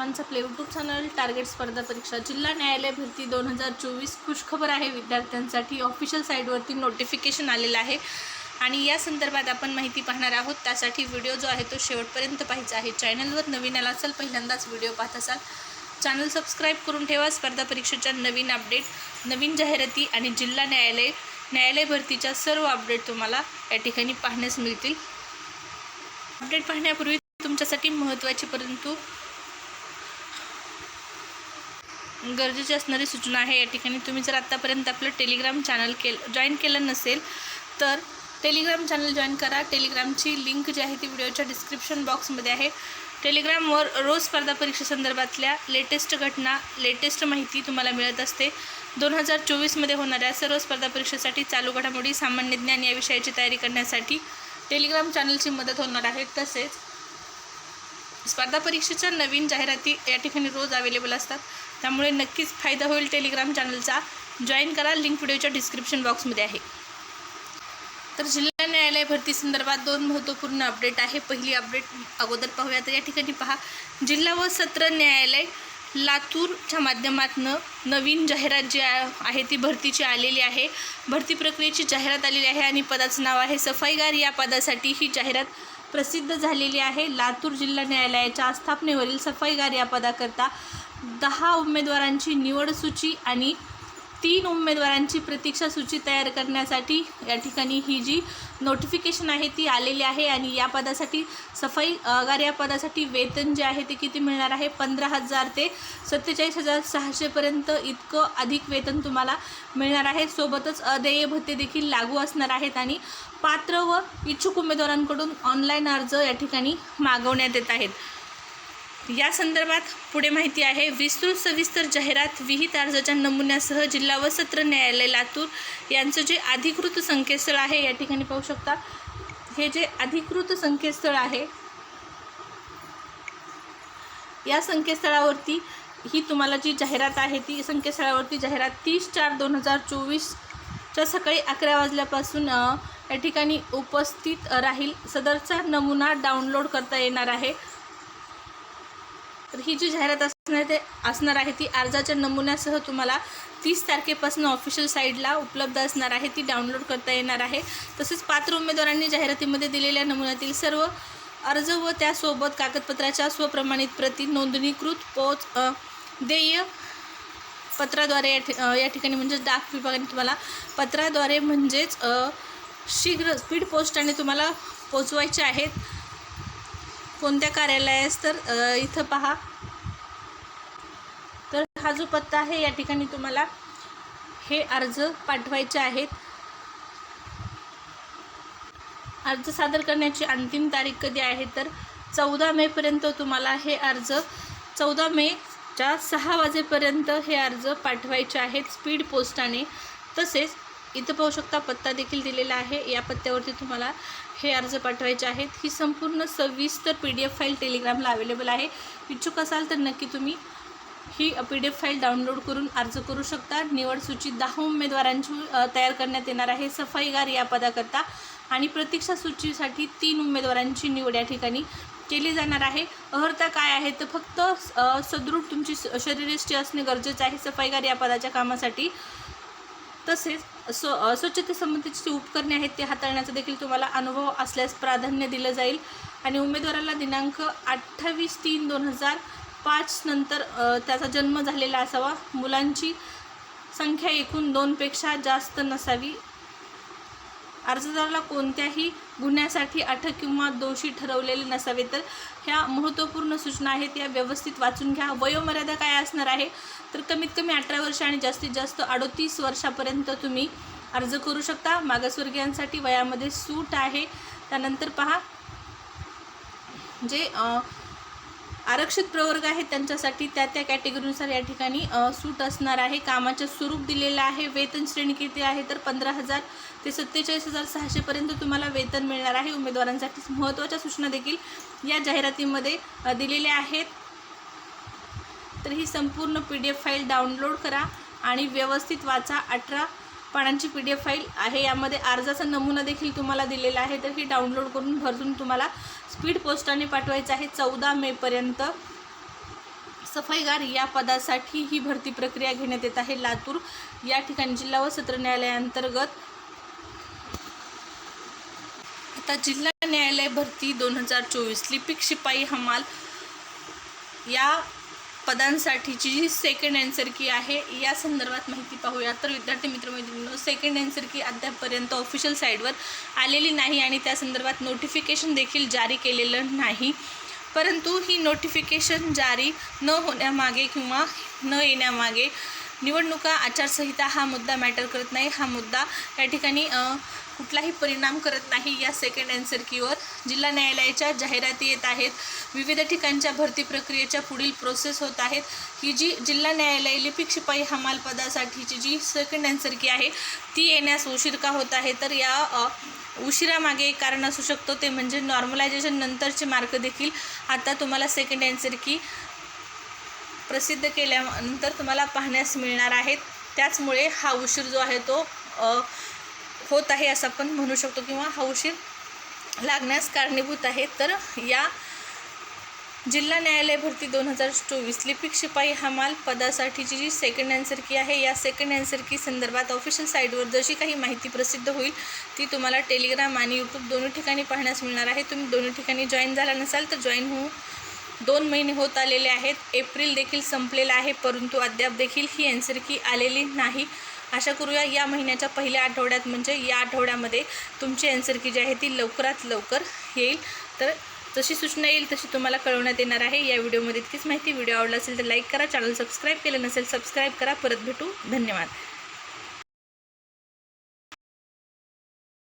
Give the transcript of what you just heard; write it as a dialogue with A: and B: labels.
A: सर्वांचं play YouTube channel target स्पर्धा परीक्षा. जिल्हा न्यायालय भरती दोन हजार चोवीस खुशखबर आहे. विद्यार्थ्यांसाठी ऑफिशियल साईटवरती नोटिफिकेशन आलेलं आहे. आणि या संदर्भात आपण माहिती पाहणार आहोत. त्यासाठी व्हिडिओ जो आहे तो शेवटपर्यंत पाहायचा आहे. चॅनलवर नवीन आला असाल पहिल्यांदाच व्हिडिओ पाहत असाल चॅनल सबस्क्राईब करून ठेवा. स्पर्धा परीक्षेच्या नवीन अपडेट नवीन जाहिराती आणि जिल्हा न्यायालय न्यायालय भरतीच्या सर्व अपडेट तुम्हाला या ठिकाणी पाहण्यास मिळतील. अपडेट पाहण्यापूर्वी तुमच्यासाठी महत्त्वाची परंतु गरजेची असणारी सूचना आहे या ठिकाणी. तुम्ही जर आत्तापर्यंत आपलं टेलिग्राम चॅनल केल जॉईन केलं नसेल तर टेलिग्राम चॅनल जॉईन करा. टेलिग्रामची लिंक जी आहे ती व्हिडिओच्या डिस्क्रिप्शन बॉक्समध्ये आहे. टेलिग्रामवर रोज स्पर्धा परीक्षेसंदर्भातल्या लेटेस्ट घटना लेटेस्ट माहिती तुम्हाला मिळत असते. दोन हजार चोवीसमध्ये होणाऱ्या सर्व स्पर्धा परीक्षेसाठी चालू घडामोडी सामान्य ज्ञान या विषयाची तयारी करण्यासाठी टेलिग्राम चॅनलची मदत होणार आहे. तसेच स्पर्धा परीक्षेच्या नवीन जाहिराती या ठिकाणी रोज अवेलेबल असतात. त्यामुळे नक्कीच फायदा होईल टेलिग्राम चॅनलचा. जॉईन करा लिंक व्हिडिओच्या डिस्क्रिप्शन बॉक्समध्ये आहे. तर जिल्हा न्यायालय भरती संदर्भात दोन महत्त्वपूर्ण अपडेट आहे. पहिली अपडेट अगोदर पाहूया तर या ठिकाणी पहा. जिल्हा व सत्र न्यायालय लातूरच्या माध्यमातून नवीन जाहिरात जी आहे ती भरतीची आलेली आहे. भरती प्रक्रियेची जाहिरात आलेली आहे आणि पदाचं नाव आहे सफाईगार. या पदासाठी ही जाहिरात प्रसिद्ध झालेली आहे. लातूर जिल्हा न्यायालयाच्या स्थापनेवरील सफाईगार या पदाकरता दहा उमेदवारांची निवड सूची आणि तीन उमेदवारांची प्रतीक्षा सूची तयार करण्यासाठी या ठिकाणी ही जी नोटिफिकेशन आहे ती आलेली आहे आणि या पदासाठी सफाई अगार या पदासाठी वेतन जे आहे ते किती मिळणार आहे? पंधरा हजार ते सत्तेचाळीस हजार सहाशेपर्यंत इतकं अधिक वेतन तुम्हाला मिळणार आहे. सोबतच अदेय भत्ते देखील लागू असणार आहेत आणि पात्र व इच्छुक उमेदवारांकडून ऑनलाईन अर्ज या ठिकाणी मागवण्यात येत आहेत. या संदर्भात पुढे माहिती आहे. विस्तृत सविस्तर जाहिरात विहित अर्जाच्या नमुन्यासह जिल्हा व सत्र न्यायालय लातूर यांचं जे अधिकृत संकेतस्थळ आहे या ठिकाणी पाहू शकता. हे जे अधिकृत संकेतस्थळ आहे या संकेतस्थळावरती ही तुम्हाला जी जाहिरात आहे ती संकेतस्थळावरती जाहिरात तीस चार दोन हजार चोवीसच्या सकाळी अकरा वाजल्यापासून या ठिकाणी उपस्थित राहील. सदरचा नमुना डाउनलोड करता येणार आहे. तर ही जी जाहिरात असणार ते असणार आहे ती अर्जाच्या नमुन्यासह तुम्हाला तीस तारखेपासून ऑफिशियल साईडला उपलब्ध असणार आहे ती डाउनलोड करता येणार आहे. तसेच पात्र उमेदवारांनी जाहिरातीमध्ये दिलेल्या नमुन्यातील सर्व अर्ज व त्यासोबत कागदपत्राच्या स्वप्रमाणित प्रती नोंदणीकृत पोच देय पत्राद्वारे या ठि या ठिकाणी म्हणजेच डाक विभागाने तुम्हाला पत्राद्वारे म्हणजेच शीघ्र स्पीड पोस्टाने तुम्हाला पोचवायचे आहेत. कोणत्या कार्यालयास तर इथं पहा. तर हा जो पत्ता आहे या ठिकाणी तुम्हाला हे अर्ज पाठवायचे आहेत. अर्ज सादर करण्याची अंतिम तारीख कधी आहे तर चौदा मेपर्यंत तुम्हाला हे अर्ज चौदा मेच्या सहा वाजेपर्यंत हे अर्ज पाठवायचे आहेत स्पीड पोस्टाने. तसेच इथं पाहू शकता पत्ता देखील दिलेला आहे. या पत्त्यावरती तुम्हाला हे अर्ज पाठवायचे आहेत. ही संपूर्ण सविस्तर पी डी एफ फाईल टेलिग्रामला अवेलेबल आहे. इच्छुक असाल तर नक्की तुम्ही ही P D F file download करून अर्ज करू शकता. निवड सूची दहा उमेदवारांची तयार करण्यात येणार आहे. सफाईगार या पदाकरता आणि प्रतीक्षा सूचीसाठी तीन उमेदवारांची निवड या ठिकाणी केली जाणार आहे. अर्हता काय आहे? तर फक्त सदृढ तुमची स- असणे गरजेचं आहे. सफाईगार या पदाच्या कामासाठी. तसेच स्व स्वच्छतेसंबंधीची जी उपकरणे आहेत ते हाताळण्याचा देखील तुम्हाला अनुभव असल्यास प्राधान्य दिलं जाईल. आणि उमेदवाराला दिनांक अठ्ठावीस तीन दोन हजार पाच नंतर त्याचा जन्म झालेला असावा. मुलांची संख्या एकूण दोनपेक्षा जास्त नसावी. अर्जदाराला कोणत्याही गुन्ह्यासाठी अटक किंवा दोषी ठरवलेले नसावे. तर ह्या महत्त्वपूर्ण सूचना आहेत या व्यवस्थित वाचून घ्या. वयोमर्यादा काय असणार आहे? तर कमीत कमी अठरा वर्ष आणि जास्तीत जास्त अडोतीस वर्षापर्यंत तुम्ही अर्ज करू शकता. मागासवर्गीयांसाठी वयामध्ये सूट आहे. त्यानंतर पहा जे आरक्षित प्रवर्ग आहेत त्यांच्यासाठी त्या त्या कॅटेगरीनुसार या ठिकाणी सूट असणार आहे. कामाचे स्वरूप दिलेलं आहे. वेतन श्रेणी किती आहे तर पंधरा हजार ते सत्तेचाळीस हजार सहाशेपर्यंत तुम्हाला वेतन मिळणार आहे. उमेदवारांसाठी महत्त्वाच्या सूचना देखील या जाहिरातीमध्ये दिलेल्या आहेत. तर ही संपूर्ण P D F file download करा आणि व्यवस्थित वाचा अठरा पानांची पी डी एफ फाईल आहे. यामध्ये अर्जाचा नमुना देखील तुम्हाला दिलेला आहे. तर ही डाउनलोड करून भरजून तुम्हाला स्पीड पोस्टाने पाठवायचं आहे. चौदा मेपर्यंत सफाईगार या पदासाठी ही भरती प्रक्रिया घेण्यात येत आहे. लातूर या ठिकाणी जिल्हा व सत्र न्यायालयाअंतर्गत आता जिल्हा न्यायालय भरती दोन हजार चोवीस. लिपिक शिपाई हमाल या पदांसाठीची जी सेकंड अँसर की आहे. या संदर्भात माहिती पाहूया. तर विद्यार्थी मित्रमैत्रिणींनो सेकंड अँसर की अद्यापपर्यंत ऑफिशियल साईटवर आलेली नाही आणि त्या संदर्भात नोटिफिकेशन देखील जारी केलेलं नाही. परंतु ही नोटिफिकेशन जारी न होण्यामागे किंवा न येण्यामागे निवडणुका आचारसंहिता हा मुद्दा मॅटर करत नाही. हा मुद्दा या ठिकाणी कुठलाही परिणाम करत नाही या सेकंड अँसर कीवर जिल्हा न्यायालयाच्या जाहिराती येत आहेत. विविध ठिकाणच्या भरती प्रक्रियेच्या पुढील प्रोसेस होत आहेत. ही जी जिल्हा न्यायालय लिपिक शिपाई हमाल पदासाठीची जी सेकंड अँसर की आहे ती येण्यास उशीर का होत आहे. तर या उशिरामागे एक कारण असू शकतो. ते म्हणजे नॉर्मलायझेशन नंतरचे मार्क देखील. आता तुम्हाला सेकंड अँसर की प्रसिद्ध केल्यानंतर तुम्हाला पाहण्यास मिळणार आहेत. त्याचमुळे हा उशीर जो आहे तो होत आहे असं आपण म्हणू शकतो किंवा हा उशीर लागण्यास कारणीभूत आहे. तर या जिल्हा न्यायालय भरती दोन हजार चोवीस लिपिक शिपाई हमाल पदासाठीची जी सेकंड अँसर की आहे या सेकंड अँसर की संदर्भात ऑफिशियल साईटवर जशी काही माहिती प्रसिद्ध होईल ती तुम्हाला टेलिग्राम आणि यूट्यूब दोन्ही ठिकाणी पाहण्यास मिळणार आहे. तुम्ही दोन्ही ठिकाणी जॉईन झाला नसाल तर जॉईन होऊ दोन महिने होत आलेले आहेत. एप्रिल देखील संपलेला आहे परंतु अद्याप देखील ही अँसर की आलेली नाही. आशा करूया या महिन्याच्या पहिल्या आठवड्यात म्हणजे या आठवड्यामध्ये तुमची अँसर की जी आहे ती लवकरात लवकर येईल. तर जशी सूचना येईल तशी तुम्हाला कळवण्यात येणार आहे. या व्हिडिओमध्ये इतकीच माहिती. व्हिडिओ आवडला असेल तर लाईक करा. चॅनल सबस्क्राईब केलं नसेल सबस्क्राईब करा. परत भेटू. धन्यवाद.